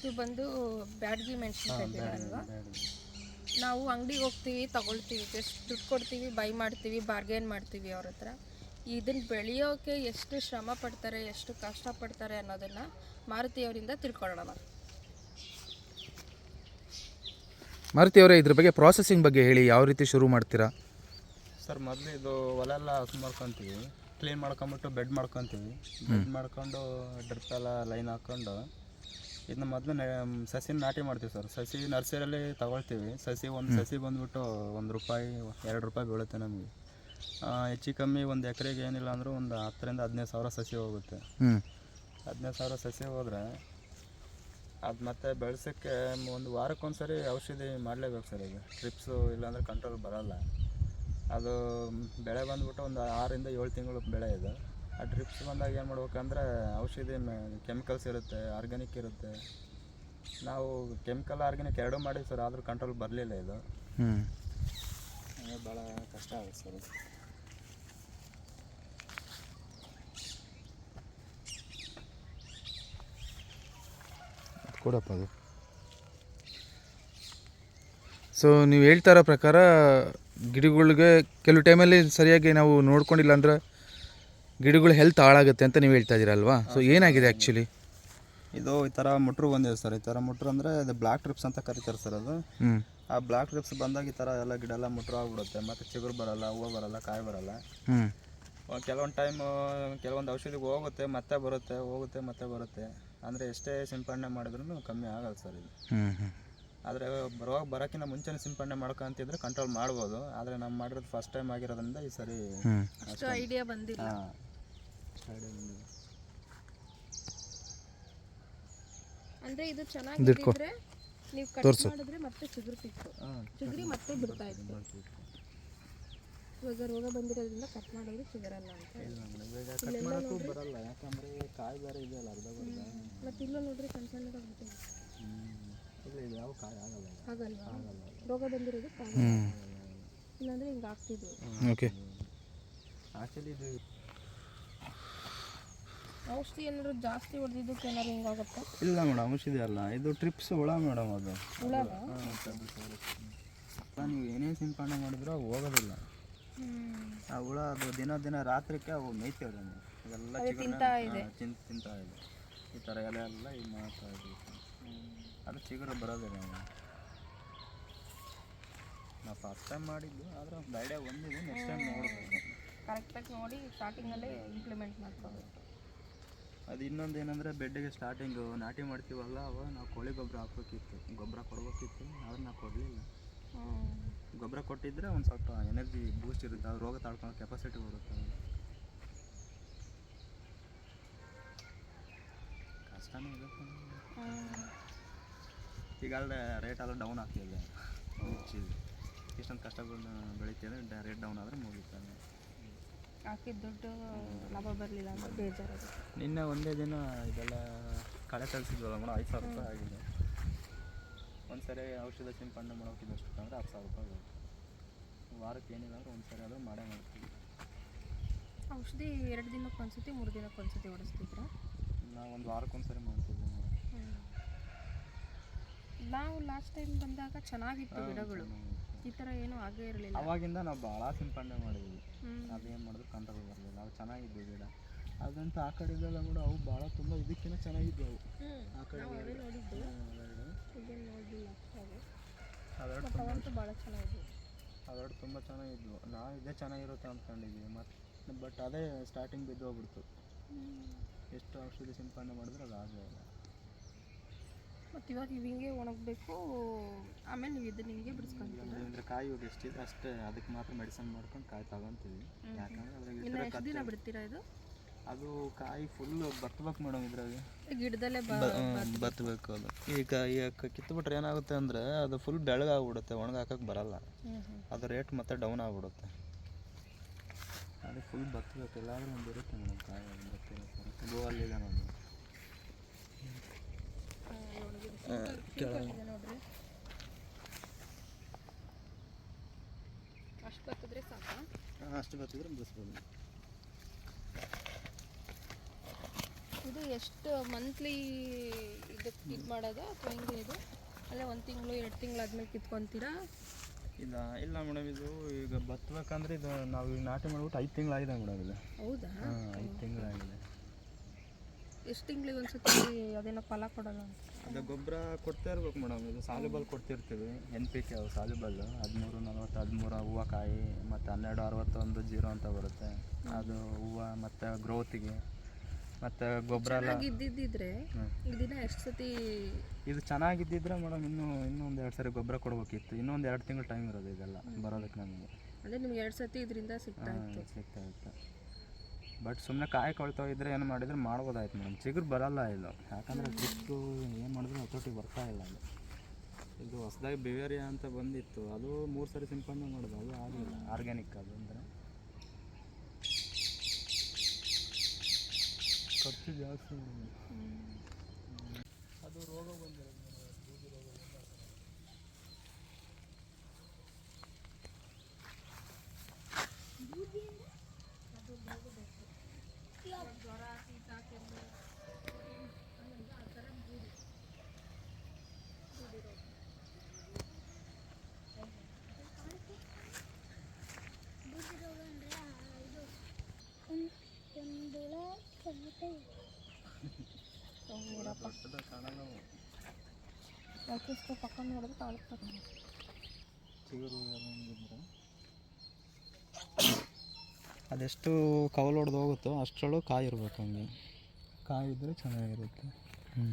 ಇದು ಬಂದು ಬ್ಯಾಡ್ಗಿ ಮೆಣಸಿನ್ಕಾಯಿ ಅಲ್ವಾ ನಾವು ಅಂಗಡಿಗೆ ಹೋಗ್ತೀವಿ ತಗೊಳ್ತೀವಿ ಜಸ್ಟ್ ದುಡ್ಡು ಕೊಡ್ತೀವಿ ಬೈ ಮಾಡ್ತೀವಿ ಬಾರ್ಗೇನ್ ಮಾಡ್ತೀವಿ ಅವ್ರ ಹತ್ರ. ಇದನ್ನ ಬೆಳೆಯೋಕೆ ಎಷ್ಟು ಶ್ರಮ ಪಡ್ತಾರೆ ಎಷ್ಟು ಕಷ್ಟ ಪಡ್ತಾರೆ ಅನ್ನೋದನ್ನ ಮಾರುತಿಯವರಿಂದ ತಿಳ್ಕೊಳ್ಳೋಣ ಮಾರುತಿ ಅವರೇ ಇದ್ರ ಬಗ್ಗೆ ಪ್ರಾಸೆಸಿಂಗ್ ಬಗ್ಗೆ ಹೇಳಿ ಯಾವ ರೀತಿ ಶುರು ಮಾಡ್ತೀರಾ? ಸರ್ ಮೊದಲು ಇದು ಹೊಲ ಎಲ್ಲ ಹಸು ಮಾಡ್ಕೊತೀವಿ. ಕ್ಲೀನ್ ಮಾಡ್ಕೊಂಬಿಟ್ಟು ಬೆಡ್ ಮಾಡ್ಕೊತೀವಿ. ಬೆಡ್ ಮಾಡ್ಕೊಂಡು ಡ್ರಿಪ್ ಎಲ್ಲ ಲೈನ್ ಹಾಕ್ಕೊಂಡು ಇದನ್ನ ಮೊದಲು ಸಸಿನ ನಾಟಿ ಮಾಡ್ತೀವಿ ಸರ್. ಸಸಿ ನರ್ಸರಿಯಲ್ಲಿ ತಗೊಳ್ತೀವಿ. ಸಸಿ ಒಂದು ಸಸಿ ಬಂದ್ಬಿಟ್ಟು ಒಂದು ರೂಪಾಯಿ ಎರಡು ರೂಪಾಯಿ ಬೀಳುತ್ತೆ ನಮಗೆ. ಹೆಚ್ಚು ಕಮ್ಮಿ ಒಂದು ಎಕರೆಗೆ ಏನಿಲ್ಲ ಅಂದರೂ ಒಂದು ಹತ್ತರಿಂದ ಹದಿನೈದು ಸಾವಿರ ಸಸಿ ಹೋಗುತ್ತೆ. ಹದಿನೈದು ಸಾವಿರ ಸಸಿ ಹೋದರೆ ಅದು ಮತ್ತೆ ಬೆಳೆಸೋಕ್ಕೆ ಒಂದು ವಾರಕ್ಕೊಂದ್ಸರಿ ಔಷಧಿ ಮಾಡಲೇಬೇಕು ಸರ್ ಈಗ. ಟ್ರಿಪ್ಸು ಇಲ್ಲಾಂದರೆ ಕಂಟ್ರೋಲ್ ಬರೋಲ್ಲ. ಅದು ಬೆಳೆ ಬಂದ್ಬಿಟ್ಟು ಒಂದು ಆರರಿಂದ ಏಳು ತಿಂಗಳು ಬೆಳೆ ಇದು. ಆ ಡ್ರಿಪ್ಸ್ ಬಂದಾಗ ಏನು ಮಾಡ್ಬೇಕಂದ್ರೆ ಔಷಧಿ ಕೆಮಿಕಲ್ಸ್ ಇರುತ್ತೆ ಆರ್ಗ್ಯಾನಿಕ್ ಇರುತ್ತೆ. ನಾವು ಕೆಮಿಕಲ್ ಆರ್ಗ್ಯಾನಿಕ್ ಎರಡೂ ಮಾಡಿ ಸರ್ ಆದರೂ ಕಂಟ್ರೋಲ್ ಬರಲಿಲ್ಲ ಇದು. ಹ್ಞೂ ಭಾಳ ಕಷ್ಟ ಆಗುತ್ತೆ ಸರ್. ಕೊಡಪ್ಪ ಅದು. ಸೊ ನೀವು ಹೇಳ್ತಾ ಇರೋ ಪ್ರಕಾರ ಗಿಡಗಳಿಗೆ ಕೆಲವು ಟೈಮಲ್ಲಿ ಸರಿಯಾಗಿ ನಾವು ನೋಡ್ಕೊಂಡಿಲ್ಲ ಅಂದ್ರೆ ಗಿಡಗಳ ಹೆಲ್ತ್ ಹಾಳಾಗುತ್ತೆ ಅಂತ ನೀವು ಹೇಳ್ತಾ ಇದ್ದೀರಲ್ವಾ ಸೊ ಏನಾಗಿದೆ ಆ್ಯಕ್ಚುಲಿ ಇದು ಈ ಥರ ಮುಟ್ರು ಬಂದಿದೆ ಸರ್ ಈ ಥರ ಮುಟ್ರು ಅಂದರೆ ಅದು ಬ್ಲ್ಯಾಕ್ ಟ್ರಿಪ್ಸ್ ಅಂತ ಕರಿತಾರೆ ಸರ್ ಅದು. ಹ್ಞೂ ಆ ಬ್ಲ್ಯಾಕ್ ಟ್ರಿಪ್ಸ್ ಬಂದಾಗ ಈ ಥರ ಎಲ್ಲ ಗಿಡ ಎಲ್ಲ ಮುಟ್ರು ಆಗ್ಬಿಡುತ್ತೆ ಮತ್ತು ಚಿಗುರು ಬರಲ್ಲ ಹೂವು ಬರಲ್ಲ ಕಾಯಿ ಬರಲ್ಲ. ಹ್ಞೂ ಕೆಲವೊಂದು ಟೈಮ್ ಕೆಲವೊಂದು ಔಷಧಿಗೆ ಹೋಗುತ್ತೆ ಮತ್ತೆ ಬರುತ್ತೆ ಹೋಗುತ್ತೆ ಮತ್ತೆ ಬರುತ್ತೆ. ಅಂದರೆ ಎಷ್ಟೇ ಸಿಂಪಡಣೆ ಮಾಡಿದ್ರು ಕಮ್ಮಿ ಆಗಲ್ಲ ಸರ್ ಇದು. ಹ್ಞೂ ಹ್ಞೂ ಆದರೆ ರೋಗ ಬರೋಕ್ಕಿಂತ ಮುಂಚೆನೇ ಸಿಂಪಡಣೆ ಮಾಡ್ಕೊಂತಿದ್ರೆ ಕಂಟ್ರೋಲ್ ಮಾಡ್ಬೋದು. ಆದರೆ ನಾವು ಮಾಡಿರೋದು ಫಸ್ಟ್ ಟೈಮ್ ಆಗಿರೋದ್ರಿಂದ ಈ ಸರಿ ಐಡಿಯಾ ಬಂದಿಲ್ಲ. ಹಾಂ. ಅಂದ್ರೆ ಇದು ಚೆನ್ನಾಗಿದ್ರೆ ನೀವು ಕಟ್ ಮಾಡಿದ್ರೆ ಮತ್ತೆ ಚಿಗುರ್ತಿತ್ತು ಚಿಗುರಿ ಮತ್ತೆ ಬಿಡ್ತಾ ಇತ್ತು. ಇವಾಗ ರೋಗ ಬಂದಿರೋದ್ರಿಂದ ಕಟ್ ಮಾಡಿದ್ರೆ ಚಿಗುರಲ್ಲ ಅಂತ. ಕಟ್ ಮಾಡೋಕ್ಕೂ ಬರಲ್ಲ. ಯಾಕಂದ್ರೆ ಕಾಯಿ ಬೇರೆ ಇದೆಯಲ್ಲ ಅರ್ಧ ಬರ್ಧ ಮತ್ತೆ ಇಲ್ಲ ನೋಡ್ರಿ ಸಣ್ಣ ಸಣ್ಣದಾಗ್ಬಿಟ್ಟಿದೆ ಇಲ್ಲ ಇದು ಯಾವ ಕಾಯಿ ಆಗಲ್ಲ ಆಗಲ್ಲ ಆಗಲ್ವಾ ರೋಗ ಬಂದಿರೋದು ಕಾರಣ ಹ್ಞೂ ಇಲ್ಲಾಂದ್ರೆ ಹಿಂಗೆ ಆಗ್ತಿದ್ವು. ಓಕೆ. ಆಕ್ಚುಲಿ ಇದು ಔಷಧಿ ಏನಾದ್ರು ಜಾಸ್ತಿ ಹೊಡೆದಿದ್ದಕ್ಕೆ ಏನಾದ್ರು ಹಿಂಗಾಗುತ್ತೆ? ಇಲ್ಲ ಮೇಡಮ್ ಔಷಧಿ ಅಲ್ಲ. ಇದು ಟ್ರಿಪ್ಸ್ ಹುಳ ಮೇಡಮ್ ಅದು. ಹುಳ. ನೀವು ಏನೇ ಸಿಂಪಡಣೆ ಮಾಡಿದ್ರು ಅವು ಹೋಗೋದಿಲ್ಲ. ಆ ಹುಳ ಅದು ದಿನ ದಿನ ರಾತ್ರಿಕ್ಕೆ ಅವು ಮೇಯ್ತೇವೆ ಅದನ್ನು. ಇದೆಲ್ಲ ತಿಂತಾ ಇದೆ. ತಿಂತಾ ಇದೆ. ಈ ಥರ ಎಲೆ ಎಲ್ಲ ಇದು ಮಾಡ್ತಾ ಅದು ಚಿಗುರು ಬರೋದಿಲ್ಲ ನಾವು ನಾವು ಫಸ್ಟ್ ಟೈಮ್ ಮಾಡಿದ್ದು ಆದರೆ ಒಂದು ಐಡಿಯಾ ಬಂದಿದೆ ನೆಕ್ಸ್ಟ್ ಟೈಮ್ ನೋಡಬೇಕು. ಕರೆಕ್ಟಾಗಿ ನೋಡಿ ಸ್ಟಾರ್ಟಿಂಗಲ್ಲೇ ಇಂಪ್ಲಿಮೆಂಟ್ ಮಾಡ್ಕೋಬೇಕು. ಅದು ಇನ್ನೊಂದು ಏನಂದರೆ ಬೆಡ್ಡಿಗೆ ಸ್ಟಾರ್ಟಿಂಗು ನಾಟಿ ಮಾಡ್ತೀವಲ್ಲ ಅವಾಗ ನಾವು ಕೋಳಿ ಗೊಬ್ಬರ ಹಾಕ್ಬೇಕಿತ್ತು. ಗೊಬ್ಬರ ಕೊಡ್ಬೇಕಿತ್ತು ಆದ್ರೆ ನಾವು ಕೊಡಲಿಲ್ಲ. ಗೊಬ್ಬರ ಕೊಟ್ಟಿದ್ರೆ ಒಂದು ಸ್ವಲ್ಪ ಎನರ್ಜಿ ಬೂಸ್ಟ್ ಇರುತ್ತೆ, ಅದು ರೋಗ ತಾಳ್ಕೊಳೋ ಕೆಪಾಸಿಟಿ ಬರುತ್ತೆ. ಕಷ್ಟನೇ ಇದೆ ಈಗ ಅಲ್ಲದೆ ರೇಟ್ ಎಲ್ಲ ಡೌನ್ ಆಗ್ತಿದೆ. ಇಷ್ಟೊಂದು ಕಷ್ಟಗಳನ್ನ ಬೆಳಿತಿದ್ರೆ ರೇಟ್ ಡೌನ್ ಆದರೆ ಮುಗಿತಾನೆ ಹಾಕಿದ ದುಡ್ಡು ಲಾಭ ಬರಲಿಲ್ಲ ಅಂದ್ರೆ ಬೇಜಾರು ನಿನ್ನೆ ಒಂದೇ ದಿನ ಇದೆಲ್ಲ ಕಳೆ ತರಿಸಿದ್ವಲ್ಲ ಮೇಡಮ್? ಐದು ಸಾವಿರ ರೂಪಾಯಿ ಆಗಿದೆ. ಒಂದು ಸರಿ ಔಷಧ ಸಿಂಪಡಣೆ ಮಾಡೋಕೆ ಎಷ್ಟು ಅಂದರೆ ಹತ್ತು ಸಾವಿರ ರೂಪಾಯಿ ಆಗುತ್ತೆ. ವಾರಕ್ಕೆ ಏನಿಲ್ಲ ಅಂದ್ರೆ ಒಂದು ಸರಿ ಆದರೂ ಮಾಡೇ ಮಾಡ್ತೀವಿ. ಔಷಧಿ ಎರಡು ದಿನಕ್ಕೆ ಒಂದ್ಸತಿ ಮೂರು ದಿನಕ್ಕೆ ಒಂದ್ಸತಿ ಹೊಡಿಸ್ತಿದ್ರ? ನಾವು ಒಂದು ವಾರಕ್ಕೆ ಒಂದು ಸರಿ ಮಾಡ್ತೀವಿ ನಾವು ಲಾಸ್ಟ್ ಟೈಮ್ ಬಂದಾಗ ಚೆನ್ನಾಗಿತ್ತು ಗಿಡಗಳು. ಈ ಥರ ಏನೂ ಆಗೇ ಇರಲಿಲ್ಲ. ಅವಾಗಿಂದ ನಾವು ಭಾಳ ಸಿಂಪಡಣೆ ಮಾಡಿದ್ವಿ. ಅದೇನು ಮಾಡಿದ್ರು ಕಂಟ್ರೋಲ್ ಬರಲಿಲ್ಲ. ಅವು ಚೆನ್ನಾಗಿದ್ವು ಗಿಡ. ಅದಂತ ಆ ಕಡೆ ಇದೆಲ್ಲ ಕೂಡ ಅವು ಭಾಳ ತುಂಬ ಇದಕ್ಕಿಂತ ಚೆನ್ನಾಗಿದ್ವು ಅವು. ಆ ಕಡೆ ಅವೆರಡು ಭಾಳ ಚೆನ್ನಾಗಿದ್ವು. ಅವೆರಡು ತುಂಬ ಚೆನ್ನಾಗಿದ್ವು. ನಾವು ಇದೇ ಚೆನ್ನಾಗಿರುತ್ತೆ ಅಂದ್ಕೊಂಡಿದ್ವಿ ಮತ್ತು ಬಟ್ ಅದೇ ಸ್ಟಾರ್ಟಿಂಗ್ ಬಿದ್ದು ಹೋಗ್ಬಿಡ್ತು. ಎಷ್ಟು ಔಷಧಿ ಸಿಂಪಡಣೆ ಮಾಡಿದ್ರೆ ಅದು ಆಗಲಿಲ್ಲ ಇವಾಗ ಇದು ಹಿಂಗೆ ಒಣಗಬೇಕು ಆಮೇಲೆ ನೀವು ಇದನ್ನ ಹಿಂಗೆ ಬಿಡಿಸ್ಕೊಂತೀರ ಅಂದರೆ ಕಾಯಿ ಇವಾಗ ಎಷ್ಟಿದೆ ಅಷ್ಟೇ ಅದಕ್ಕೆ ಮಾತ್ರ ಮೆಡಿಸನ್ ಮಾಡ್ಕೊಂಡು ಕಾಯಿ ತಗೊಂತೀವಿ. ಯಾಕಂದ್ರೆ ಅದ್ರಾಗ ಇನ್ನು ಎಷ್ಟು ದಿನ ಬಿಡ್ತೀರಾ ಇದು? ಅದು ಕಾಯಿ ಫುಲ್ ಬರ್ತಬೇಕು ಮೇಡಮ್ ಇದ್ರಾಗ ಗಿಡದಲ್ಲೇ ಬ ಬತ್ತಬೇಕು ಅದು. ಈಗ ಈಗ ಕಿತ್ತುಬಿಟ್ರೆ ಏನಾಗುತ್ತೆ ಅಂದರೆ ಅದು ಫುಲ್ ಬೆಳಗಾಗ್ಬಿಡುತ್ತೆ ಒಣಗಾಕಕ್ಕೆ ಬರಲ್ಲ. ಅದು ರೇಟ್ ಮತ್ತೆ ಡೌನ್ ಆಗ್ಬಿಡುತ್ತೆ. ಅದು ಫುಲ್ ಬತ್ತಬೇಕು ಎಲ್ಲಾದ್ರೂ ಒಂದು ಇರುತ್ತೆ ಮೇಡಮ್ ಕಾಯಿ ಬರ್ತಿರೋ ಗೋವಲ್ಲಿ ಇದೆ ನಾನು. ಇದೆ ಅಷ್ಟು ಬತ್ತಿದ್ರೆ ಸಾಕಾ ಅಷ್ಟು ಬತ್ತಿದ್ರೆ ಮುಗಿಸ್ಬೋದು. ಇದು ಎಷ್ಟು ಮಂತ್ಲಿ ಇದಕ್ಕೆ ಇದು ಮಾಡೋದು ಅಥವಾ ಹೆಂಗೆ ಇದು? ಅಲ್ಲೇ ಒಂದು ತಿಂಗಳು ಎರಡು ತಿಂಗಳು ಆದ್ಮೇಲೆ ಕಿತ್ಕೊಂತೀರಾ? ಇಲ್ಲ ಇಲ್ಲ ಮೇಡಮ್ ಇದು ಈಗ ಬತ್ತಬೇಕಂದ್ರೆ ಇದು ನಾವು ಈಗ ನಾಟಿ ಮಾಡ್ಬಿಟ್ಟು ಐದು ತಿಂಗಳಾಗಿದೆ ಮೇಡಮ್ ಇದು. ಹೌದಾ? ಹಾಂ ಐದು ತಿಂಗಳಾಗಿದೆ. ಎಷ್ಟು ತಿಂಗಳಿಗೆ ಒಂದ್ಸತಿ ಅದೇನೋ ಫಲ ಕೊಡೋದು ಅದು ಗೊಬ್ಬರ ಕೊಡ್ತಾ ಇರ್ಬೇಕು ಮೇಡಮ್. ಇದು ಸಾಲಿಬಲ್ ಕೊಡ್ತಿರ್ತೀವಿ. ಎನ್ ಪಿ ಕೆ ಅವು ಸಾಲಿಬಲ್ ಹದಿಮೂರು ನಲ್ವತ್ತು ಹದಿಮೂರು ಹೂವು ಕಾಯಿ ಮತ್ತು ಹನ್ನೆರಡು ಅರವತ್ತೊಂದು ಜೀರೋ ಅಂತ ಬರುತ್ತೆ. ಅದು ಹೂವು ಮತ್ತು ಗ್ರೋತಿಗೆ ಮತ್ತು ಗೊಬ್ಬರ ಎಲ್ಲ ಇದ್ದಿದ್ದಿದ್ರೆ. ಇದನ್ನ ಎಷ್ಟು ಸತಿ ಇದು ಚೆನ್ನಾಗಿದ್ದಿದ್ರೆ ಮೇಡಮ್ ಇನ್ನೂ ಇನ್ನೊಂದು ಎರಡು ಸರಿ ಗೊಬ್ಬರ ಕೊಡ್ಬೇಕಿತ್ತು. ಇನ್ನೊಂದು ಎರಡು ತಿಂಗಳು ಟೈಮ್ ಇರೋದು ಇದೆಲ್ಲ ಬರೋದಕ್ಕೆ ನಮಗೆ. ಅಂದರೆ ನಿಮ್ಗೆ ಎರಡು ಸತಿ ಇದರಿಂದ ಸಿಗ್ತಾ ಇತ್ತು. ಸಿಗ್ತಾ ಇತ್ತು. ಬಟ್ ಸುಮ್ಮನೆ ಕಾಯಿ ಕೊಳ್ತಾ ಏನು ಮಾಡಿದರೆ ಮಾಡ್ಬೋದಾಯ್ತು ಮೇಡಮ್ ಚಿಗುರು ಬರಲ್ಲ ಇದು. ಯಾಕಂದರೆ ಚಿಕ್ಕು ಏನು ಮಾಡಿದ್ರು ಹತೋಟಿ ಬರ್ತಾ ಇಲ್ಲ ಅದು. ಇದು ಹೊಸದಾಗಿ ಬಿವೇರಿಯಾ ಅಂತ ಬಂದಿತ್ತು. ಅದು ಮೂರು ಸರಿ ಸಿಂಪಡಣೆ ಮಾಡೋದು. ಅದು ಆಗಲಿಲ್ಲ. ಆರ್ಗ್ಯಾನಿಕ್ ಅದು ಅಂದರೆ. ಖರ್ಚು ಜಾಸ್ತಿ ಅದು ರೋಗ ಬಂದಿರೋದು ಹಾಕೊಂಡು ನೋಡಿದ್ರೆ ಕಾಣಿಸ್ತದೆ ಚಿಗುರು ಅದೆಷ್ಟು ಕವಲು ಹೊಡೆದು ಹೋಗುತ್ತೋ ಅಷ್ಟರೊಳಗೆ ಕಾಯಿ ಇರ್ಬೇಕು ಹಂಗೆ. ಕಾಯಿ ಇದ್ದರೆ ಚೆನ್ನಾಗಿರುತ್ತೆ. ಹ್ಞೂ